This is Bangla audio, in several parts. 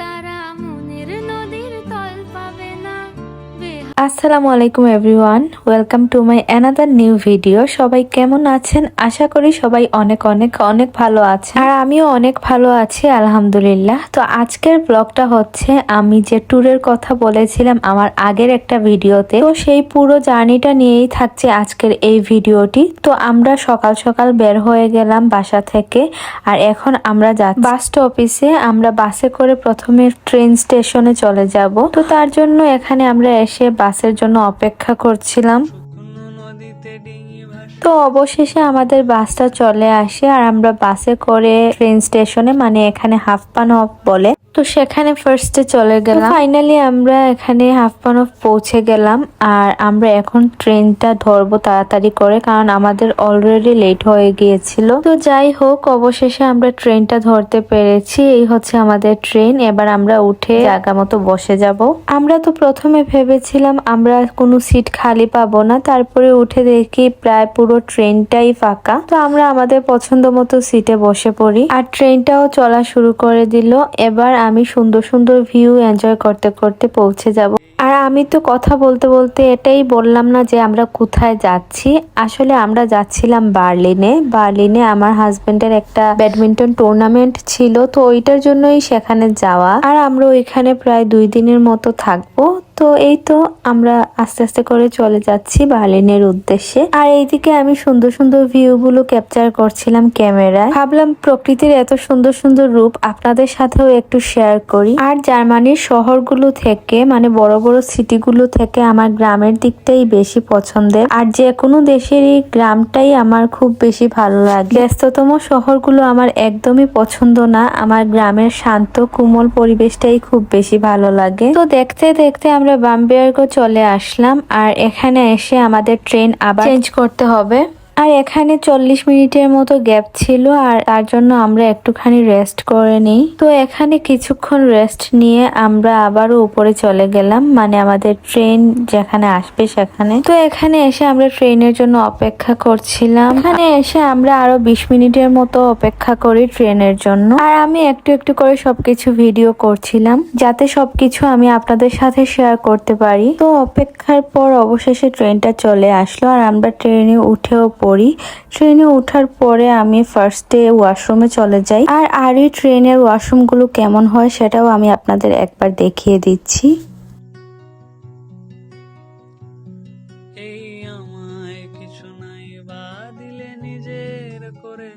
তারা আসসালামু আলাইকুম everyone, welcome to my another new video. সবাই কেমন আছেন? আশা করি সবাই অনেক অনেক অনেক ভালো আছে আর আমিও অনেক ভালো আছি, আলহামদুলিল্লাহ। তো আজকের ব্লগটা হচ্ছে, আমি যে ট্যুরের কথা বলেছিলাম আমার আগের একটা ভিডিওতে, তো সেই পুরো জার্নিটা নিয়েই থাকছে আজকের এই ভিডিওটি। তো আমরা সকাল সকাল বের হয়ে গেলাম বাসা থেকে, আর এখন আমরা যাচ্ছি বাস স্টপিসে। আমরা বাসে করে প্রথমে ট্রেন স্টেশনে চলে যাব। তো তার জন্য এখানে আমরা এসে বাসের জন্য অপেক্ষা করছিলাম। তো অবশেষে আমাদের বাসটা চলে আসে আর আমরা বাসে করে ট্রেন স্টেশনে মানে এখানে হাফ পান অফ বলে তো সেখানে ফার্স্টে চলে গেলাম। ফাইনালি আমরা এখানে হাফ পান অফ পৌঁছে গেলাম আর আমরা এখন ট্রেনটা ধরবো তাড়াতাড়ি করে কারণ আমাদের অলরেডি লেট হয়ে গিয়েছিল। তো যাই হোক অবশেষে আমরা ট্রেনটা ধরতে পেরেছি। এই হচ্ছে আমাদের ট্রেন এবার আমরা উঠে জায়গা মতো বসে যাব। আমরা তো প্রথমে ভেবেছিলাম আমরা কোনো সিট খালি পাবো না। তারপরে উঠে দেখি প্রায় পুরো ট্রেনটাই ফাঁকা। তো আমরা আমাদের পছন্দ মতো সিটে বসে পড়ি। আর ট্রেনটাও চলা শুরু করে দিল। এবার আমি সুন্দর সুন্দর ভিউ এনজয় করতে করতে পৌঁছে যাব। আর আমি তো কথা বলতে বলতে এটাই বললাম না যে আমরা কোথায় যাচ্ছি। আসলে আমরা যাচ্ছিলাম বার্লিনে। বার্লিনে আমার হাজবেন্ডের একটা ব্যাডমিন্টন টুর্নামেন্ট ছিল, তো ওইটার জন্যই সেখানে যাওয়া। আর আমরা ওইখানে প্রায় দুই দিনের মতো থাকব। তো এই তো আমরা আস্তে আস্তে করে চলে যাচ্ছি বার্লিনের উদ্দেশ্যে। আর এইদিকে আমি সুন্দর সুন্দর ভিউ গুলো ক্যাপচার করছিলাম ক্যামেরায়। ভাবলাম প্রকৃতির এত সুন্দর সুন্দর রূপ আপনাদের সাথেও একটু শেয়ার করি। আর জার্মানির শহরগুলো থেকে মানে বড় বড় সিটিগুলো থেকে আমার গ্রামের দিকটাই বেশি পছন্দের। আর যে কোনো দেশেরই গ্রামটাই আমার খুব বেশি ভালো লাগে। ব্যস্ততম শহরগুলো আমার একদমই পছন্দ না। আমার গ্রামের শান্ত, কোমল পরিবেশটাই খুব বেশি ভালো লাগে। তো দেখতে দেখতে আমরা বাম্বিয়ার্গো চলে আসলাম আর এখানে এসে আমাদের ট্রেন আবার চেঞ্জ করতে হবে। আর এখানে চল্লিশ মিনিটের মতো গ্যাপ ছিল আর তার জন্য আমরা একটুখানি রেস্ট করে নিই। তো এখানে কিছুক্ষণ রেস্ট নিয়ে আমরা আবারও উপরে চলে গেলাম মানে আমাদের ট্রেন যেখানে আসবে সেখানে। তো এখানে এসে আমরা ট্রেনের জন্য অপেক্ষা করছিলাম। এখানে এসে আমরা আরও বিশ মিনিটের মতো অপেক্ষা করি ট্রেনের জন্য। আর আমি একটু একটু করে সবকিছু ভিডিও করছিলাম, যাতে সবকিছু আমি আপনাদের সাথে শেয়ার করতে পারি। তো অপেক্ষার পর অবশেষে ট্রেনটা চলে আসলো আর আমরা ট্রেনে উঠেও পড়ি ট্রেনে ওঠার পরে আমি ফার্স্টে ওয়াশরুমে চলে যাই। আর আর এই ট্রেনের ওয়াশরুমগুলো কেমন হয় সেটাও আমি আপনাদের একবার দেখিয়ে দিচ্ছি। করে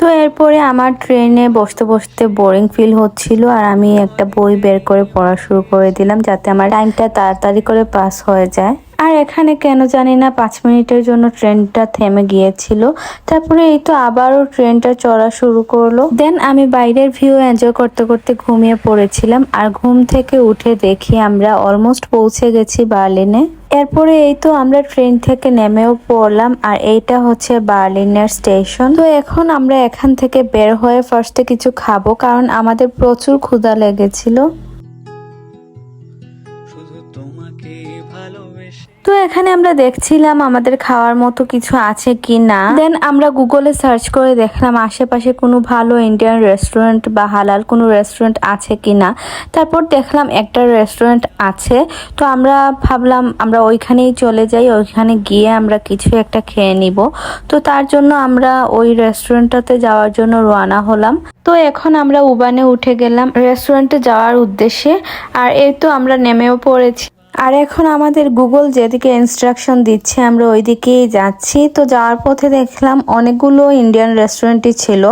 তো এরপরে আমার ট্রেনে বসতে বসতে বোরিং ফিল হচ্ছিল আর আমি একটা বই বের করে পড়া শুরু করে দিলাম যাতে আমার টাইমটা তাড়াতাড়ি করে পাস হয়ে যায়। আর এখানে কেন জানি না পাঁচ মিনিটের জন্য ট্রেনটা থেমে গিয়েছিল। তারপরে এই তো আবারও ট্রেনটা চড়া শুরু করল। দেন আমি বাইরের ভিউ এনজয় করতে করতে ঘুমিয়ে পড়েছিলাম আর ঘুম থেকে উঠে দেখি আমরা অলমোস্ট পৌঁছে গেছি বার্লিনে। এরপরে এই তো আমরা ট্রেন থেকে নেমেও পড়লাম আর এইটা হচ্ছে বার্লিনের স্টেশন। তো এখন আমরা এখান থেকে বের হয়ে ফার্স্টে কিছু খাব কারণ আমাদের প্রচুর ক্ষুধা লেগেছিল। তো এখানে আমরা দেখছিলাম আমাদের খাওয়ার মতো কিছু আছে কি না দেন আমরা গুগলে সার্চ করে দেখলাম আশেপাশে কোনো ভালো ইন্ডিয়ান রেস্টুরেন্ট বা হালাল কোনো রেস্টুরেন্ট আছে কি না তারপর দেখলাম একটা রেস্টুরেন্ট আছে। তো আমরা ভাবলাম আমরা ওইখানেই চলে যাই, ওইখানে গিয়ে আমরা কিছু একটা খেয়ে নিব। তো তার জন্য আমরা ওই রেস্টুরেন্টটাতে যাওয়ার জন্য রওনা হলাম। তো এখন আমরা উবানে উঠে গেলাম রেস্টুরেন্টে যাওয়ার উদ্দেশ্যে। আর এই তো আমরা নেমেও পড়েছি। আর এখন আমাদের গুগল যেদিকে ইনস্ট্রাকশন দিচ্ছে, আমরা ওই দিকেই যাচ্ছি। তো যাওয়ার পথে দেখলাম অনেকগুলো ইন্ডিয়ান রেস্টুরেন্টই ছিল।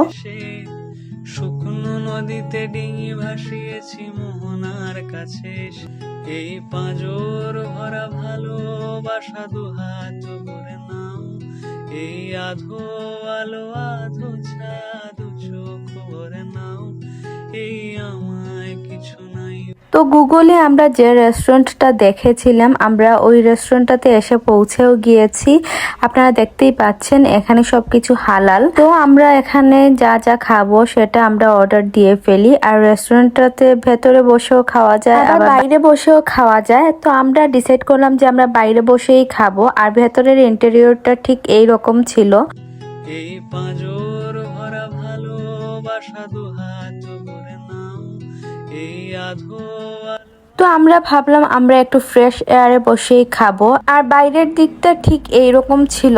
শুকনো নদীতে ডিঙি ভাসিয়েছি মোহনার কাছে। এই ভরা করে নাও। এই আধো আলো আধো চোখ নাও। এই তো গুগলে আমরা যে রেস্টুরেন্টটা দেখেছিলাম আমরা ওই রেস্টুরেন্টটাতে এসে পৌঁছেও গিয়েছি। আপনারা দেখতেই পাচ্ছেন এখানে সবকিছু হালাল। তো আমরা এখানে যা যা খাব সেটা আমরা অর্ডার দিয়ে ফেলি। আর রেস্টুরেন্টটাতে ভেতরে বসেও খাওয়া যায় আবার বাইরে বসেও খাওয়া যায়। তো আমরা ডিসাইড করলাম যে আমরা বাইরে বসেই খাব। আর ভেতরের ইন্টেরিয়রটা ঠিক এই রকম ছিল। এই পাঁজর ভরা ভালোবাসা তো আমরা ভাবলাম আমরা একটু ফ্রেশ এয়ারে বসেই খাব। আর বাইরের দিকটা ঠিক এইরকম ছিল।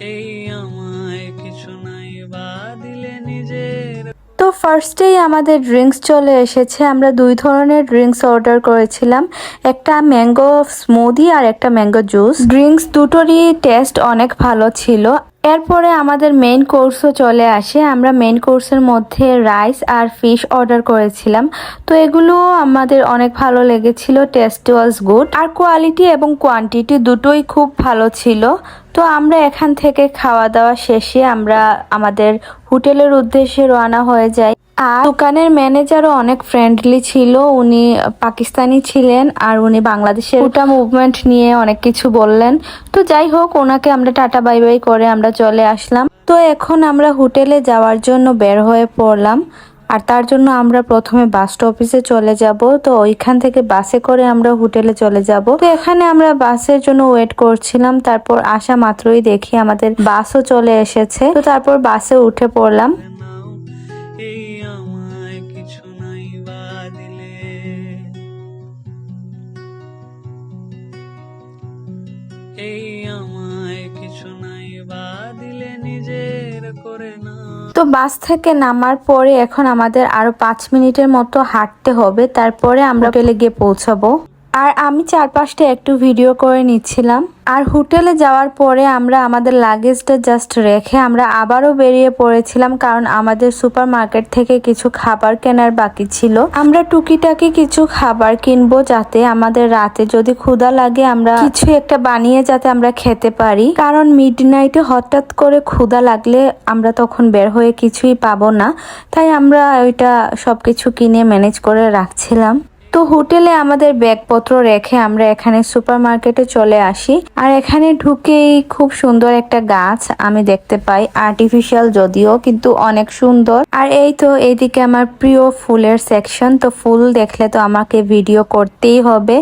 এই আমায় কিছু নাই বা দিলে নিজের তো ফার্স্টেই আমাদের ড্রিঙ্কস চলে এসেছে। আমরা দুই ধরনের ড্রিঙ্কস অর্ডার করেছিলাম। একটা ম্যাঙ্গো স্মুদি আর একটা ম্যাঙ্গো জুস ড্রিঙ্কস দুটোরই টেস্ট অনেক ভালো ছিল। এরপরে আমাদের মেন কোর্সও চলে আসে। আমরা মেন কোর্সের মধ্যে রাইস আর ফিশ অর্ডার করেছিলাম। তো এগুলো আমাদের অনেক ভালো লেগেছিল টেস্ট ওয়াজ গুড আর কোয়ালিটি এবং কোয়ান্টিটি দুটোই খুব ভালো ছিল। তো আমরা এখান থেকে খাওয়া দাওয়া শেষে আমরা আমাদের হোটেলের উদ্দেশ্যে রওনা হয়ে যাই। আর দোকানের ম্যানেজারও অনেক ফ্রেন্ডলি ছিল, উনি পাকিস্তানি ছিলেন আর উনি বাংলাদেশের ওটা মুভমেন্ট নিয়ে অনেক কিছু বললেন। তো যাই হোক, ওনাকে আমরা টাটা, বাই বাই করে আমরা চলে আসলাম। তো এখন আমরা হোটেলে যাওয়ার জন্য বের হয়ে পড়লাম। আর তার জন্য আমরা প্রথমে বাস স্টপেজে চলে যাব। তো ওইখান থেকে বাসে করে আমরা হোটেলে চলে যাব। তো এখানে আমরা বাসের জন্য ওয়েট করছিলাম। তারপর আসা মাত্রই দেখি আমাদের বাসও চলে এসেছে। তো তারপর বাসে উঠে পড়লাম। এই কিছু নাই বা দিলে করে না। তো বাস থেকে নামার পরে এখন আমাদের আরও পাঁচ মিনিটের মতো হাঁটতে হবে, তারপরে আমরা হোটেলে গিয়ে পৌঁছাবো। আর আমি চারপাশটা একটু ভিডিও করে নিচ্ছিলাম। আর হোটেলে যাওয়ার পরে আমরা আমাদের লাগেজটা জাস্ট রেখে আমরা আবারও বেরিয়ে পড়েছিলাম কারণ আমাদের সুপার মার্কেট থেকে কিছু খাবার কেনার বাকি ছিল। আমরা টুকিটাকি কিছু খাবার কিনবো যাতে আমাদের রাতে যদি ক্ষুধা লাগে আমরা কিছু একটা বানিয়ে যাতে আমরা খেতে পারি। কারণ মিড নাইটে হঠাৎ করে ক্ষুধা লাগলে আমরা তখন বের হয়ে কিছুই পাবো না। তাই আমরা ওইটা সবকিছু কিনে ম্যানেজ করে রাখছিলাম। তো হোটেলে আমাদের ব্যাগপত্র রেখে আমরা এখানে সুপার মার্কেটে চলে আসি। আর এখানে ঢুকেই খুব সুন্দর একটা গাছ আমি দেখতে পাই আর্টিফিশিয়াল যদিও, কিন্তু অনেক সুন্দর। আর এই তো এইদিকে আমার প্রিয় ফুলের সেকশন তো ফুল দেখলে তো আমাকে ভিডিও করতেই হবে,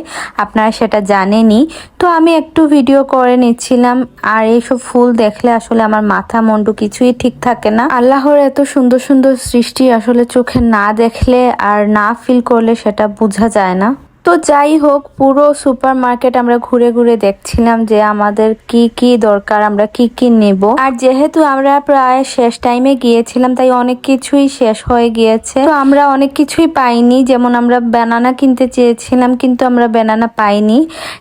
আপনারা সেটা জানেনই। তো আমি একটু ভিডিও করে নিচ্ছিলাম, আর এইসব ফুল দেখলে আসলে আমার মাথা মন্ডু কিছুই ঠিক থাকে না। আল্লাহর এত সুন্দর সুন্দর সৃষ্টি আসলে চোখে না দেখলে আর না ফিল করলে সেটা বোঝা যায় না। তো যাই হোক, পুরো সুপার মার্কেট আমরা ঘুরে ঘুরে দেখছিলাম যে আমাদের কি কি দরকার, আমরা কি কি নেব। আর যেহেতু আমরা প্রায় শেষ টাইমে গিয়েছিলাম, তাই অনেক কিছুই শেষ হয়ে গিয়েছে। তো আমরা অনেক কিছুই পাইনি, যেমন আমরা ব্যানানা কিনতে চেয়েছিলাম, কিন্তু আমরা ব্যানানা পাইনি।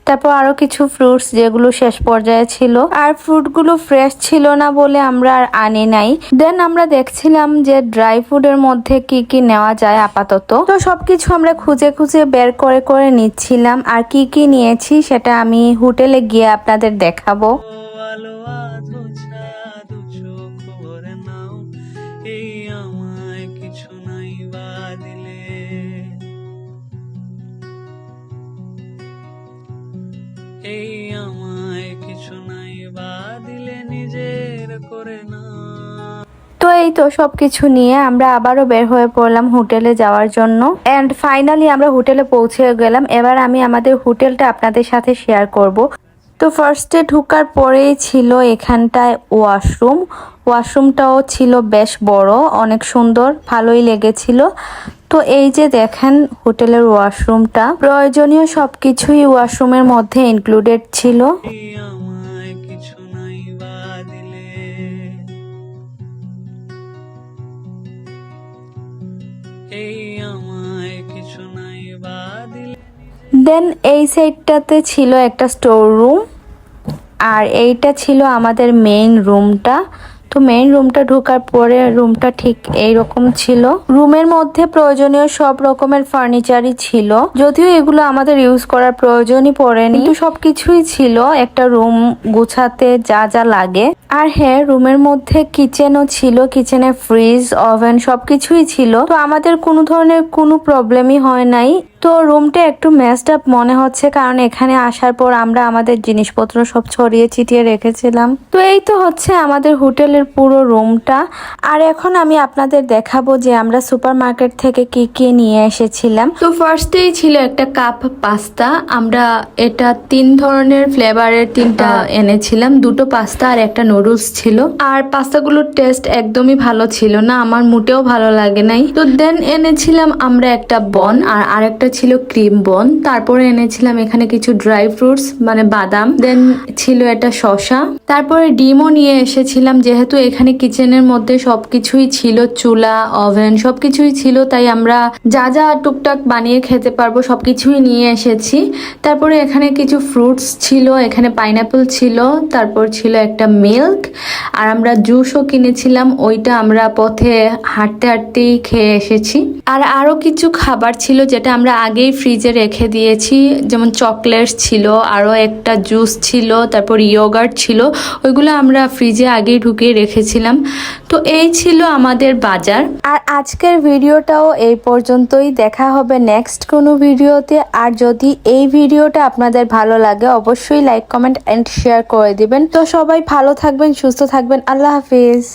তারপর আরও কিছু ফ্রুটস যেগুলো শেষ পর্যায়ে ছিল। আর ফ্রুটগুলো ফ্রেশ ছিল না বলে আমরা আর আনি নাই। দেন আমরা দেখছিলাম যে ড্রাই ফুডের মধ্যে কি কি নেওয়া যায় আপাতত। তো সবকিছু আমরা খুঁজে খুঁজে বের করে করে নিচ্ছিলাম। আর কি কি নিয়েছি সেটা আমি হোটেলে গিয়ে আপনাদের দেখাবো। এই আমায় কিছু নাই বা দিলে নিজের করে না তো এই তো সবকিছু নিয়ে আমরা আবারও বের হয়ে পড়লাম হোটেলে যাওয়ার জন্য। এন্ড ফাইনালি আমরা হোটেলে পৌঁছে গেলাম। এবার আমি আমাদের হোটেলটা আপনাদের সাথে শেয়ার করব। তো ফার্স্টে ঢুকার পরেই ছিল এখানটায় ওয়াশরুম ওয়াশরুমটাও ছিল বেশ বড়, অনেক সুন্দর, ভালোই লেগেছিল। তো এই যে দেখেন হোটেলের ওয়াশরুমটা প্রয়োজনীয় সবকিছুই ওয়াশরুমের মধ্যে ইনক্লুডেড ছিল। এই দেন এই সাইডটাতে ছিল একটা স্টোর রুম আর এইটা ছিল আমাদের মেইন রুমটা তো মেইন রুমটা ঢোকার পরে রুমটা ঠিক এই রকম ছিল রুমের মধ্যে প্রয়োজনীয় সব রকমের ফার্নিচারই ছিল। যদিও এগুলো আমাদের ইউজ করার প্রয়োজনই পড়েনি। কিন্তু সবকিছুই ছিল। একটা রুম গুছাতে যা যা লাগে। আর হ্যাঁ রুমের মধ্যে কিচেনও ছিল। কিচেনে ফ্রিজ ওভেন সবকিছুই ছিল। তো আমাদের কোনো ধরনের কোনো প্রবলেমই হয় নাই। তো রুমটা একটু মেসড আপ মনে হচ্ছে। কারণ এখানে আসার পর আমরা আমাদের জিনিসপত্র সব ছড়িয়ে ছিটিয়ে রেখেছিলাম। তো এই তো হচ্ছে আমাদের হোটেলের পুরো রুমটা। আর এখন আমি আপনাদের দেখাবো যে আমরা সুপার মার্কেট থেকে কি কি নিয়ে এসেছিলাম। তো ফার্স্টেই ছিল একটা কাপ পাস্তা। আমরা এটা তিন ধরনের ফ্লেভারের তিনটা এনেছিলাম। দুটো পাস্তা আর একটা নুডলস ছিল। আর পাস্তাগুলোর টেস্ট একদমই ভালো ছিল না। আমার মোটেও ভালো লাগে নাই। তো দেন এনেছিলাম আমরা একটা বন আর আরেকটা ছিল ক্রিম বন তারপরে এনেছিলাম এখানে কিছু ড্রাই ফ্রুটস মানে বাদাম। দেন ছিল এটা শশা তারপরে ডিমও নিয়ে এসেছিলাম যেহেতু এখানে কিচেনের মধ্যে সবকিছুই ছিল, চুলা ওভেন সবকিছুই ছিল, তাই আমরা যা যা টুকটাক বানিয়ে খেতে পারব সবকিছুই নিয়ে এসেছি। তারপরে এখানে কিছু ফ্রুটস ছিল, এখানে পাইনাপল ছিল, তারপর ছিল একটা মিল্ক আর আমরা জুসও কিনেছিলাম, ওইটা আমরা পথে হাঁটতে হাঁটতেই খেয়ে এসেছি। আর আরও কিছু খাবার ছিল যেটা আমরা আগেই ফ্রিজে রেখে দিয়েছি, যেমন চকলেটস ছিল আরও একটা জুস ছিল, তারপর ইয়োগার্ট ছিল, ওইগুলো আমরা ফ্রিজে আগেই ঢুকিয়ে রেখেছিলাম। তো এই ছিল আমাদের বাজার। আর আজকের ভিডিওটাও এই পর্যন্তই। দেখা হবে নেক্সট কোনো ভিডিওতে। আর যদি এই ভিডিওটা আপনাদের ভালো লাগে, অবশ্যই লাইক কমেন্ট অ্যান্ড শেয়ার করে দিবেন। তো সবাই ভালো থাকবেন, সুস্থ থাকবেন। আল্লাহ হাফিজ।